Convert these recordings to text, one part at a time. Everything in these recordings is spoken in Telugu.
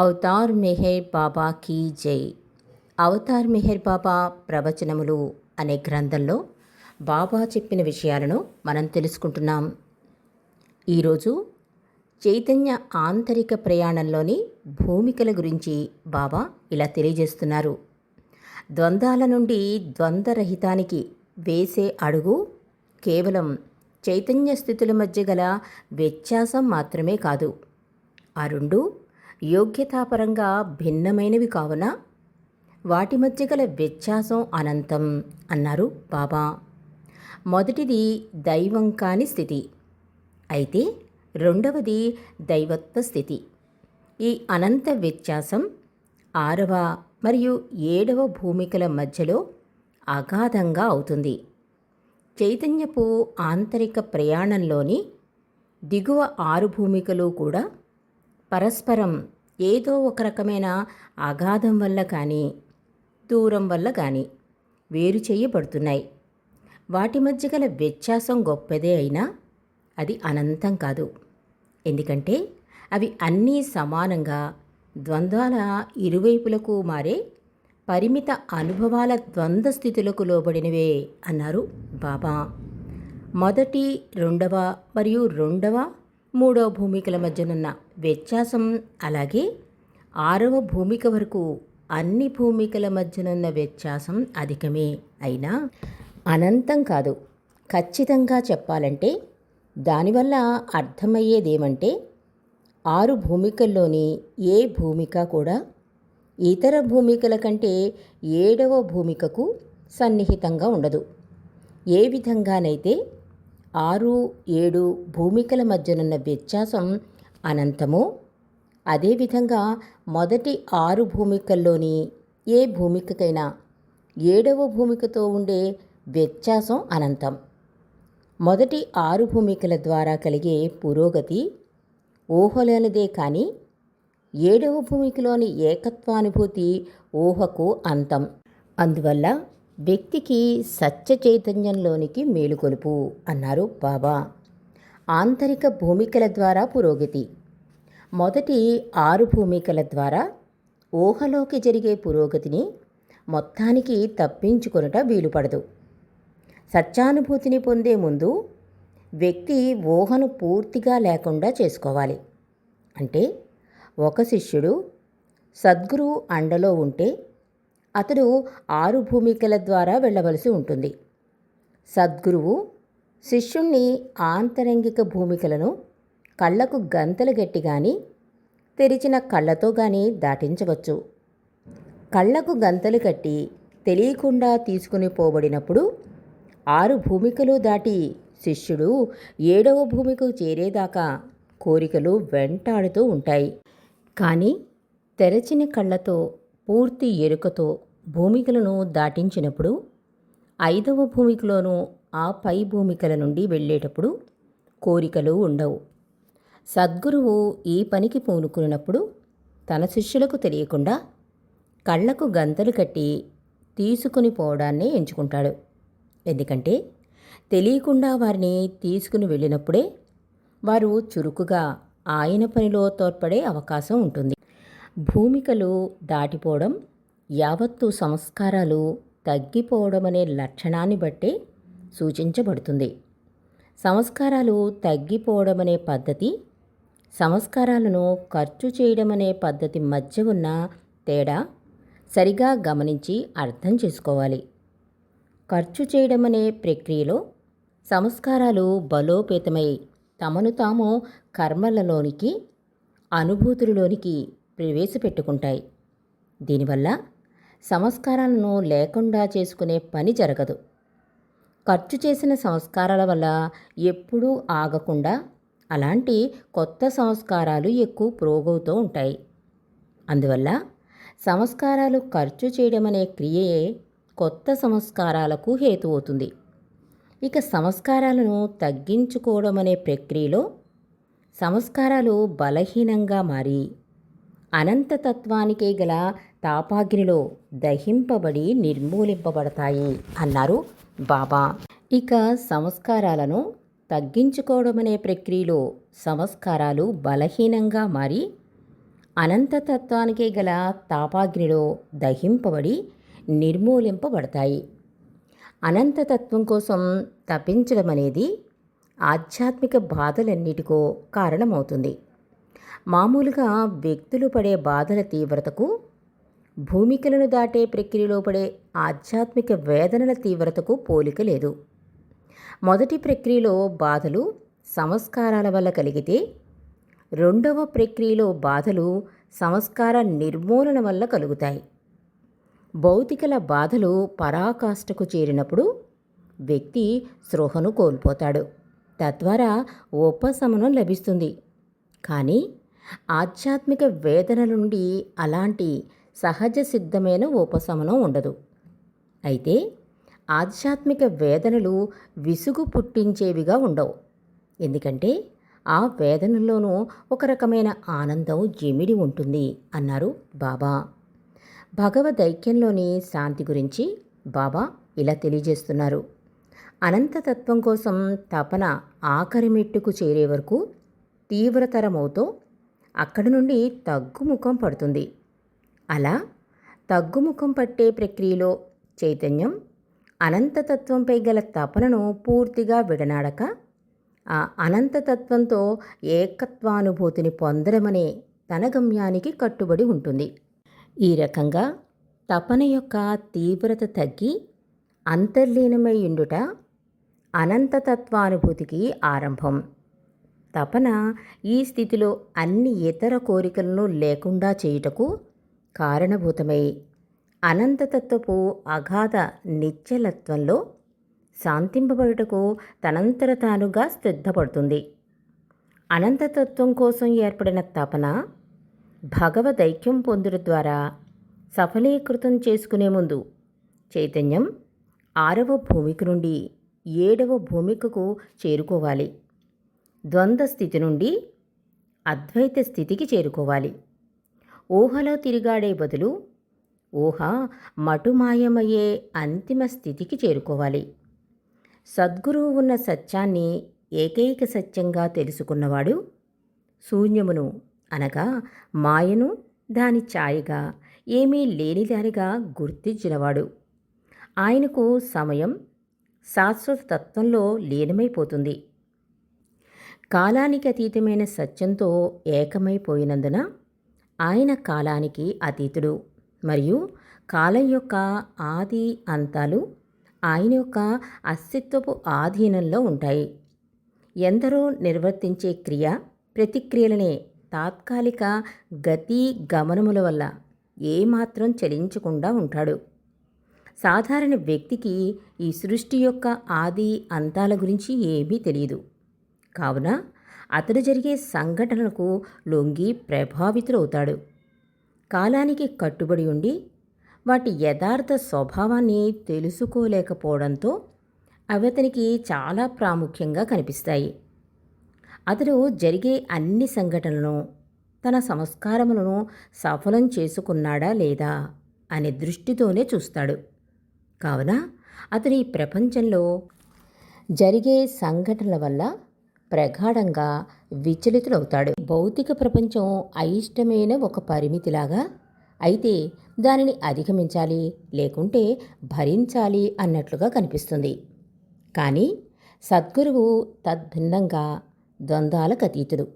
అవతార్ మెహర్ బాబా కీ జై. అవతార్ మెహర్ బాబా ప్రవచనములు అనే గ్రంథంలో బాబా చెప్పిన విషయాలను మనం తెలుసుకుంటున్నాం. ఈరోజు చైతన్య ఆంతరిక ప్రయాణంలోని భూమికల గురించి బాబా ఇలా తెలియజేస్తున్నారు. ద్వంద్వాల నుండి ద్వంద్వరహితానికి వేసే అడుగు కేవలం చైతన్య స్థితుల మధ్య గల వ్యత్యాసం మాత్రమే కాదు. ఆ రెండు యోగ్యతాపరంగా భిన్నమైనవి కావున వాటి మధ్య గల వ్యత్యాసం అనంతం అన్నారు బాబా. మొదటిది దైవం కాని స్థితి. అయితే రెండవది దైవత్వ స్థితి. ఈ అనంత వ్యత్యాసం ఆరవ మరియు ఏడవ భూమికల మధ్యలో అగాధంగా అవుతుంది. చైతన్యపు ఆంతరిక ప్రయాణంలోని దిగువ ఆరు భూమికలు కూడా పరస్పరం ఏదో ఒక రకమైన అగాధం వల్ల కానీ దూరం వల్ల కానీ వేరు చేయబడుతున్నాయి. వాటి మధ్య గల వ్యత్యాసం గొప్పదే అయినా అది అనంతం కాదు. ఎందుకంటే అవి అన్నీ సమానంగా ద్వంద్వాల ఇరువైపులకు మారే పరిమిత అనుభవాల ద్వంద్వ స్థితులకు లోబడినవే అన్నారు బాబా. మొదటి రెండవ మరియు రెండవ మూడవ భూమికల మధ్యనున్న వ్యత్యాసం అలాగే ఆరవ భూమిక వరకు అన్ని భూమికల మధ్యనున్న వ్యత్యాసం అధికమే అయినా అనంతం కాదు. ఖచ్చితంగా చెప్పాలంటే దానివల్ల అర్థమయ్యేదేమంటే ఆరు భూమికల్లోని ఏ భూమిక కూడా ఇతర భూమికల కంటే ఏడవ భూమికకు సన్నిహితంగా ఉండదు. ఏ విధంగానైతే ఆరు ఏడు భూమికల మధ్యనున్న వ్యత్యాసం అనంతము. అదేవిధంగా మొదటి ఆరు భూమికల్లోని ఏ భూమికకైనా ఏడవ భూమికతో ఉండే వ్యత్యాసం అనంతం. మొదటి ఆరు భూమికల ద్వారా కలిగే పురోగతి ఊహలేనిదే కానీ ఏడవ భూమికలోని ఏకత్వానుభూతి ఊహకు అంతం. అందువల్ల వ్యక్తికి సత్య చైతన్యంలోనికి మేలుకొలుపు అన్నారు బాబా. ఆంతరిక భూమికల ద్వారా పురోగతి. మొదటి ఆరు భూమికల ద్వారా ఊహలోకి జరిగే పురోగతిని మొత్తానికి తప్పించుకొనుట వీలుపడదు. సత్యానుభూతిని పొందే ముందు వ్యక్తి ఊహను పూర్తిగా లేకుండా చేసుకోవాలి. అంటే ఒక శిష్యుడు సద్గురు అండలో ఉంటే అతడు ఆరు భూమికల ద్వారా వెళ్ళవలసి ఉంటుంది. సద్గురువు శిష్యుణ్ణి ఆంతరంగిక భూమికలను కళ్ళకు గంతలు గట్టి కానీ తెరిచిన కళ్ళతో కానీ దాటించవచ్చు. కళ్ళకు గంతలు కట్టి తెలియకుండా తీసుకుని పోబడినప్పుడు ఆరు భూమికలు దాటి శిష్యుడు ఏడవ భూమికు చేరేదాకా కోరికలు వెంటాడుతూ ఉంటాయి. కానీ తెరచిన కళ్ళతో పూర్తి ఎరుకతో భూమికలను దాటించినప్పుడు ఐదవ భూమికలోనూ ఆ పై భూమికల నుండి వెళ్ళేటప్పుడు కోరికలు ఉండవు. సద్గురువు ఈ పనికి పూనుకున్నప్పుడు తన శిష్యులకు తెలియకుండా కళ్ళకు గంతలు కట్టి తీసుకుని పోవడాన్నే ఎంచుకుంటాడు. ఎందుకంటే తెలియకుండా వారిని తీసుకుని వెళ్ళినప్పుడే వారు చురుకుగా ఆయన పనిలో తోడ్పడే అవకాశం ఉంటుంది. భూమికలు దాటిపోవడం యావత్తు సంస్కారాలు తగ్గిపోవడం అనే లక్షణాన్ని బట్టే సూచించబడుతుంది. సంస్కారాలు తగ్గిపోవడం అనే పద్ధతి సంస్కారాలను ఖర్చు చేయడం అనే పద్ధతి మధ్య ఉన్న తేడా సరిగా గమనించి అర్థం చేసుకోవాలి. ఖర్చు చేయడం అనే ప్రక్రియలో సంస్కారాలు బలోపేతమై తమను తాము కర్మలలోనికి అనుభూతులలోనికి ప్రవేశపెట్టుకుంటాయి. దీనివల్ల సంస్కారాలను లేకుండా చేసుకునే పని జరగదు. ఖర్చు చేసిన సంస్కారాల వల్ల ఎప్పుడూ ఆగకుండా అలాంటి కొత్త సంస్కారాలు ఎక్కువ ప్రోగవుతూ ఉంటాయి. అందువల్ల సంస్కారాలు ఖర్చు చేయడం అనే క్రియయే కొత్త సంస్కారాలకు హేతు అవుతుంది ఇక సంస్కారాలను తగ్గించుకోవడం అనే ప్రక్రియలో సంస్కారాలు బలహీనంగా మారి అనంతతత్వానికే గల తాపాగ్నిలో దహింపబడి నిర్మూలింపబడతాయి అన్నారు బాబా. ఇక సంస్కారాలను తగ్గించుకోవడం అనే ప్రక్రియలో సంస్కారాలు బలహీనంగా మారి అనంతతత్వానికి గల తాపాగ్నిలో దహింపబడి నిర్మూలింపబడతాయి. అనంతతత్వం కోసం తపించడం అనేది ఆధ్యాత్మిక బాధలన్నిటికో కారణమవుతుంది. మామూలుగా వ్యక్తులు పడే బాధల తీవ్రతకు భూమికలను దాటే ప్రక్రియలో పడే ఆధ్యాత్మిక వేదనల తీవ్రతకు పోలిక లేదు. మొదటి ప్రక్రియలో బాధలు సంస్కారాల వల్ల కలిగితే రెండవ ప్రక్రియలో బాధలు సంస్కార నిర్మూలన వల్ల కలుగుతాయి. భౌతికల బాధలు పరాకాష్ఠకు చేరినప్పుడు వ్యక్తి స్పృహను కోల్పోతాడు. తద్వారా ఉపశమనం లభిస్తుంది. కానీ ఆధ్యాత్మిక వేదన నుండి అలాంటి సహజ సిద్ధమైన ఉపశమనం ఉండదు. అయితే ఆధ్యాత్మిక వేదనలు విసుగు పుట్టించేవిగా ఉండవు. ఎందుకంటే ఆ వేదనలోనూ ఒక రకమైన ఆనందం జిమిడి ఉంటుంది అన్నారు బాబా. భగవదైక్యంలోని శాంతి గురించి బాబా ఇలా తెలియజేస్తున్నారు. అనంతతత్వం కోసం తపన ఆఖరి మెట్టుకు చేరే వరకు తీవ్రతరమవుతో అక్కడి నుండి తగ్గుముఖం పడుతుంది. అలా తగ్గుముఖం పట్టే ప్రక్రియలో చైతన్యం అనంతతత్వంపై గల తపనను పూర్తిగా విడనాడక ఆ అనంతతత్వంతో ఏకత్వానుభూతిని పొందడమనే తన గమ్యానికి కట్టుబడి ఉంటుంది. ఈ రకంగా తపన యొక్క తీవ్రత తగ్గి అంతర్లీనమై ఉండుట అనంతతత్వానుభూతికి ఆరంభం. తపన ఈ స్థితిలో అన్ని ఇతర కోరికలను లేకుండా చేయుటకు కారణభూతమై అనంతతత్వపు అగాధ నిత్యలత్వంలో శాంతింపబడుటకు తనంతర తానుగా శ్రద్ధపడుతుంది అనంతతత్వం కోసం ఏర్పడిన తపన భగవదైక్యం పొందుట ద్వారా సఫలీకృతం చేసుకునే ముందు చైతన్యం ఆరవ భూమిక నుండి ఏడవ భూమికకు చేరుకోవాలి. ద్వంద్వ స్థితి నుండి అద్వైత స్థితికి చేరుకోవాలి. ఊహలో తిరిగాడే బదులు ఊహ మటుమాయమయ్యే అంతిమ స్థితికి చేరుకోవాలి. సద్గురువు ఉన్న సత్యాన్ని ఏకైక సత్యంగా తెలుసుకున్నవాడు శూన్యమును అనగా మాయను దాని ఛాయగా ఏమీ లేనిదానిగా గుర్తించినవాడు. ఆయనకు సమయం శాశ్వత తత్వంలో లీనమైపోతుంది. కాలానికి అతీతమైన సత్యంతో ఏకమైపోయినందున ఆయన కాలానికి అతీతుడు. మరియు కాలం యొక్క ఆది అంతాలు ఆయన యొక్క అస్తిత్వపు ఆధీనంలో ఉంటాయి. ఎందరో నిర్వర్తించే క్రియ ప్రతిక్రియలనే తాత్కాలిక గతి గమనముల వల్ల ఏమాత్రం చలించకుండా ఉంటాడు. సాధారణ వ్యక్తికి ఈ సృష్టి యొక్క ఆది అంతాల గురించి ఏమీ తెలియదు. కావున అతడు జరిగే సంఘటనలకు లొంగి ప్రభావితులవుతాడు. కాలానికి కట్టుబడి ఉండి వాటి యథార్థ స్వభావాన్ని తెలుసుకోలేకపోవడంతో అవి అతనికి చాలా ప్రాముఖ్యంగా కనిపిస్తాయి. అతడు జరిగే అన్ని సంఘటనలను తన సంస్కారములను సఫలం చేసుకున్నాడా లేదా అనే దృష్టితోనే చూస్తాడు. కావున అతడు ఈ ప్రపంచంలో జరిగే సంఘటనల వల్ల ప్రగాఢంగా విచలితులవుతాడు. భౌతిక ప్రపంచం అయిష్టమైన ఒక పరిమితిలాగా అయితే దానిని అధిగమించాలి లేకుంటే భరించాలి అన్నట్లుగా కనిపిస్తుంది. కానీ సద్గురువు తద్భిన్నంగా ద్వంద్వాలకు అతీతుడు.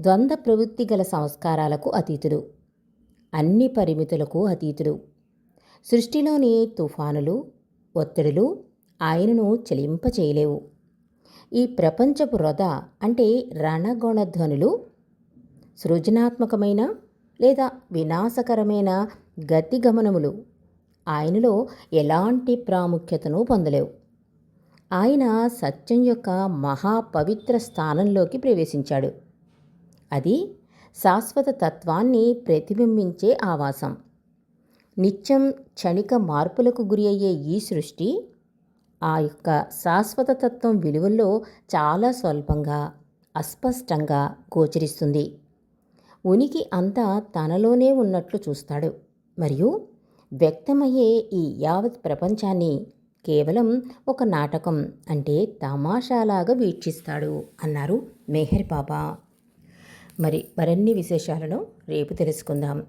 ద్వంద్వ ప్రవృత్తి గల సంస్కారాలకు అతీతుడు. అన్ని పరిమితులకు అతీతుడు. సృష్టిలోని తుఫానులు ఒత్తిడులు ఆయనను చెలింపచేయలేవు. ఈ ప్రపంచపు రొద అంటే రణగొణధ్వనులు సృజనాత్మకమైన లేదా వినాశకరమైన గతిగమనములు. ఆయనలో ఎలాంటి ప్రాముఖ్యతను పొందలేవు. ఆయన సత్యం యొక్క మహాపవిత్ర స్థానంలోకి ప్రవేశించాడు. అది శాశ్వత తత్వాన్ని ప్రతిబింబించే ఆవాసం. నిత్యం క్షణిక మార్పులకు గురి అయ్యే ఈ సృష్టి ఆ యొక్క శాశ్వత తత్వం విలువల్లో చాలా స్వల్పంగా అస్పష్టంగా గోచరిస్తుంది. ఉనికి అంతా తనలోనే ఉన్నట్లు చూస్తాడు. మరియు వ్యక్తమయ్యే ఈ యావత్ ప్రపంచాన్ని కేవలం ఒక నాటకం అంటే తమాషాలాగా వీక్షిస్తాడు అన్నారు మెహర్ బాబా. మరి మరిన్ని విశేషాలను రేపు తెలుసుకుందాం.